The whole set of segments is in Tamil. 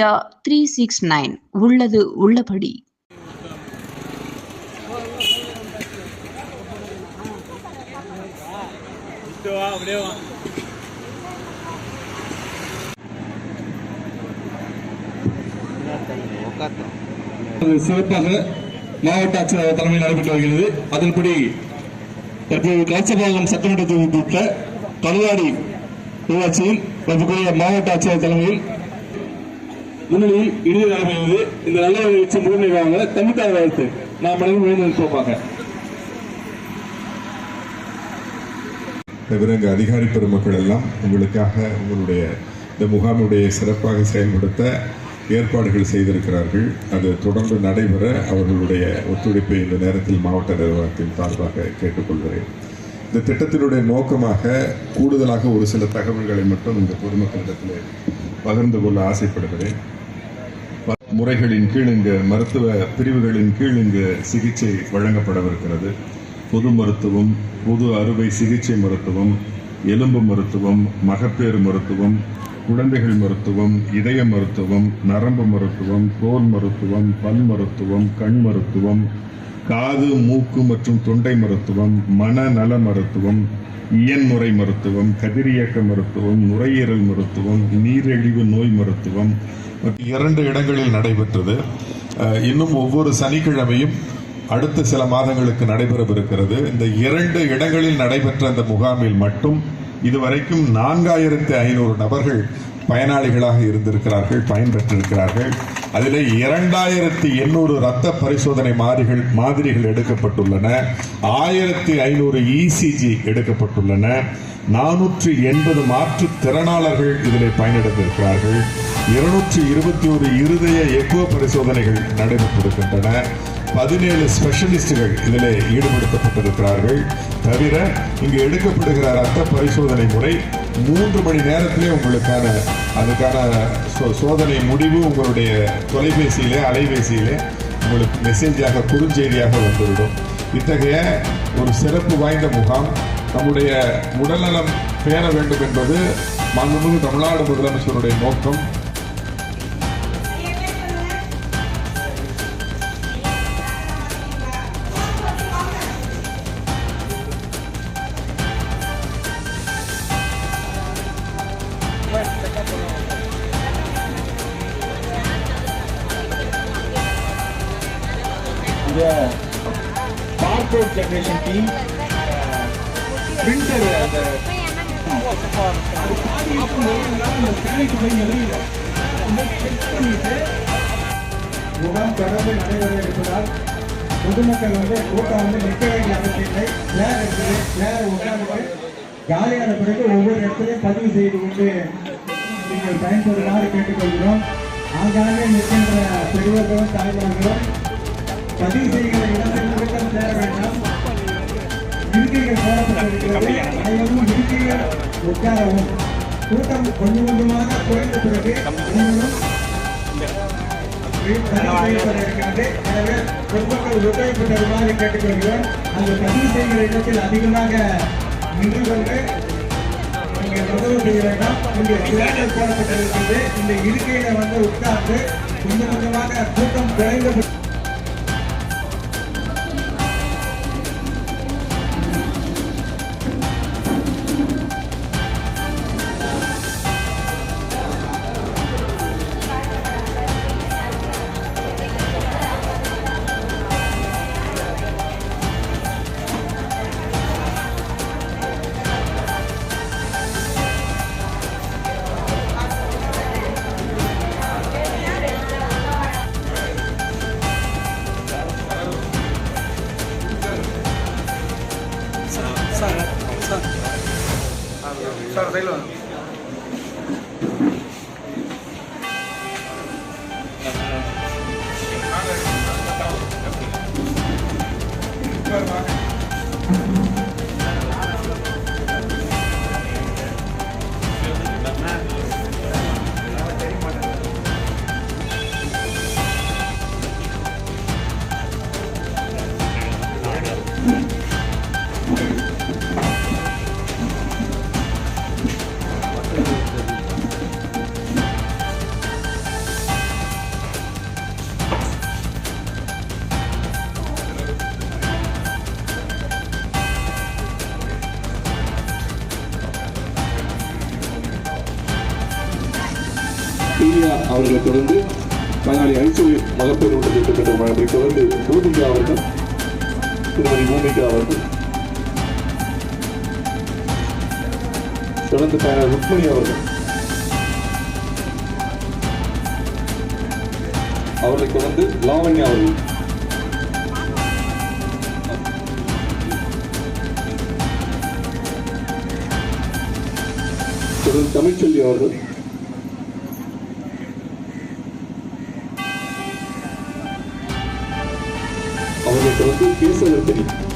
Media three six nine. உள்ளது உள்ளபடி. சிறப்பாக மாவட்ட ஆட்சியர் தலைமையில் நடைபெற்று வருகிறது. அதன்படி தற்போது கலசபாகம் சட்டமன்ற தொகுதிக்குட்பட்ட கழுவாடி ஊராட்சியில் மதிப்புக்குரிய மாவட்ட ஆட்சியர் தலைமையில் முன்னணியில் இறுதி நடைபெறுகிறது இந்த நல்ல நிகழ்ச்சி வாங்க தமிழ்தாய் வாழ்த்து. நாம் அனைவரும் எழுந்து நிற்போமாக தவிர இங்கு அதிகாரி பெருமக்கள் எல்லாம் உங்களுக்காக உங்களுடைய இந்த முகாமுடைய சிறப்பாக செயல்படுத்த ஏற்பாடுகள் செய்திருக்கிறார்கள். அது தொடர்ந்து நடைபெற அவர்களுடைய ஒத்துழைப்பை இந்த நேரத்தில் மாவட்ட நிர்வாகத்தின் சார்பாக கேட்டுக்கொள்கிறேன். இந்த திட்டத்தினுடைய நோக்கமாக கூடுதலாக ஒரு சில தகவல்களை மட்டும் இந்த பொதுமக்களிடத்தில் பகிர்ந்து கொள்ள ஆசைப்படுகிறேன். முறைகளின் கீழ் இங்கு மருத்துவ பிரிவுகளின் கீழ் இங்கு சிகிச்சை வழங்கப்படவிருக்கிறது. பொது மருத்துவம் பொது அறுவை சிகிச்சை மருத்துவம் எலும்பு மருத்துவம் மகப்பேறு மருத்துவம் குழந்தைகள் மருத்துவம் இதய மருத்துவம் நரம்பு மருத்துவம் தோல் மருத்துவம் பல் மருத்துவம் கண் மருத்துவம் காது மூக்கு மற்றும் தொண்டை மருத்துவம் மனநல மருத்துவம் இயன்முறை மருத்துவம் கதிரியக்க மருத்துவம் நுரையீரல் மருத்துவம் நீரிழிவு நோய் மருத்துவம். மற்றும் இரண்டு இடங்களில் நடைபெற்றது. இன்னும் ஒவ்வொரு சனிக்கிழமையும் அடுத்த சில மாதங்களுக்கு நடைபெறவிருக்கிறது. இந்த இரண்டு இடங்களில் நடைபெற்ற அந்த முகாமில் மட்டும் இதுவரைக்கும் நான்காயிரத்து ஐநூறு நபர்கள் பயனாளிகளாக இருந்திருக்கிறார்கள் பயன்பெற்றிருக்கிறார்கள். அதில் இரண்டாயிரத்தி எண்ணூறு ரத்த பரிசோதனை மாதிரிகள் மாதிரிகள் எடுக்கப்பட்டுள்ளன. ஆயிரத்தி ஐநூறு இசிஜி எடுக்கப்பட்டுள்ளன. நானூற்றி எண்பது மாற்று திறனாளர்கள் இதில் பயனடைந்திருக்கிறார்கள். இருநூற்றி இருபத்தி ஒரு இருதய எக்கோ பரிசோதனைகள் நடைபெற்றிருக்கின்றன. பதினேழு ஸ்பெஷலிஸ்டுகள் இதில் ஈடுபடுத்தப்பட்டிருக்கிறார்கள். தவிர இங்கு எடுக்கப்படுகிற ரத்த பரிசோதனை முறை மூன்று மணி நேரத்திலே உங்களுக்கான அதுக்கான சோ- சோதனை முடிவு உங்களுடைய தொலைபேசியிலே அலைபேசியிலே உங்களுக்கு மெசேஜாக குறுஞ்செய்தியாக வந்துவிடும். இத்தகைய ஒரு சிறப்பு வாய்ந்த முகாம் நம்முடைய உடல்நலம் பேண வேண்டும் என்பது மாண்புமிகு தமிழ்நாடு முதலமைச்சருடைய நோக்கம். ஜெனரேஷன் டீம் பிரிண்டர் அந்த முகாம் தொடர்ந்து நடைபெற இருப்பதால் பொதுமக்கள் வந்து கூட்டம் வந்து நிற்க வேண்டிய அவசியமில்லை. சேர் இருக்குது. சேர் உட்கார்ந்து காலியான பிறகு ஒவ்வொரு இடத்துலையும் பதிவு செய்து கொண்டு நீங்கள் பயன்படுமாறு கேட்டுக்கொள்கிறோம். ஆங்காங்கே நிற்கின்ற பெரியவர்களும் தாய்மார்களும் பதிவு செய்கிற இடத்தில் கூட்டம் சேர இருக்கைகள் போடப்பட்டிருக்கிறது அனைவரும் இருக்கைகள் உட்காரவும் கூட்டம் கொஞ்சம் கொஞ்சமாக குறைந்த பிறகு அனைவரும் இருக்கிறது எனவே பொதுமக்கள் ஒத்துழைப்பு தருமாறு கேட்டுக்கொள்கிறோம் அந்த பதிவு செய்கிற இடத்தில் அதிகமாக நின்று கொண்டு நீங்கள் தொந்தரவு செய்ய வேண்டாம் இங்கே சேர்கள் போடப்பட்டிருக்கிறது இந்த இருக்கையில வந்து உட்கார்ந்து கொஞ்சம் கொஞ்சமாக கூட்டம் குறைந்த arreglo. Gracias. பிறகு அவர்களை தொடர்ந்து பயனாளி ஐஸ்வர்ய மகப்பேறு ஒன்று திட்டத்திட்ட வழங்கை தொடர்ந்து பூமிகா அவர்கள் திருமதி பூமிகா அவர்கள் தொடர்ந்து பயனாளி ருக்மணி அவர்கள் அவர்களை தொடர்ந்து லாவண்யா அவர்கள். தொடர்ந்து தமிழ்ச்செல்வி அவர்கள் அவர்களை தொடர்ந்து கேசவர்த்தனி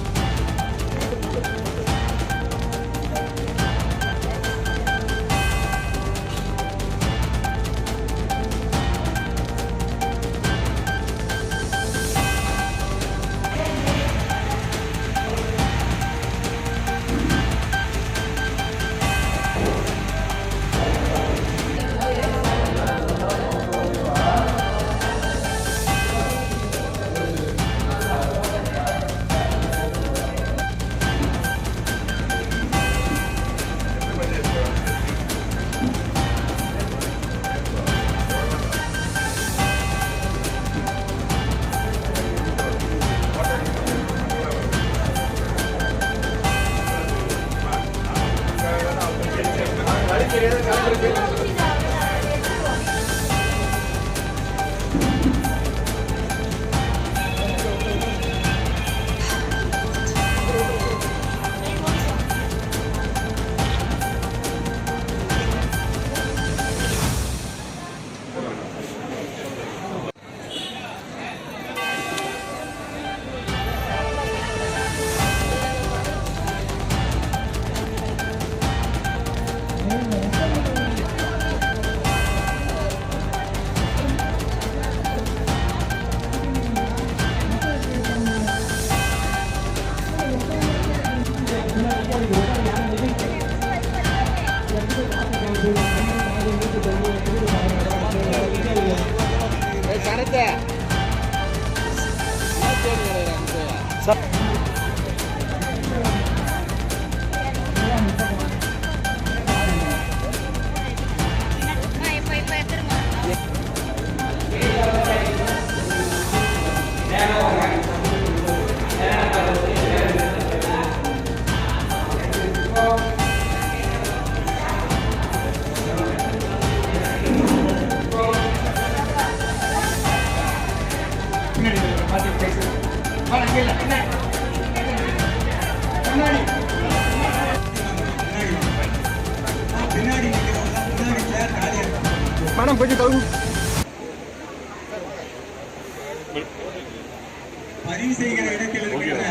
பதிவு செய்கிற இடத்தில் இருக்கின்ற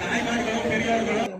தாய்மார்களும் பெரியோர்களும்.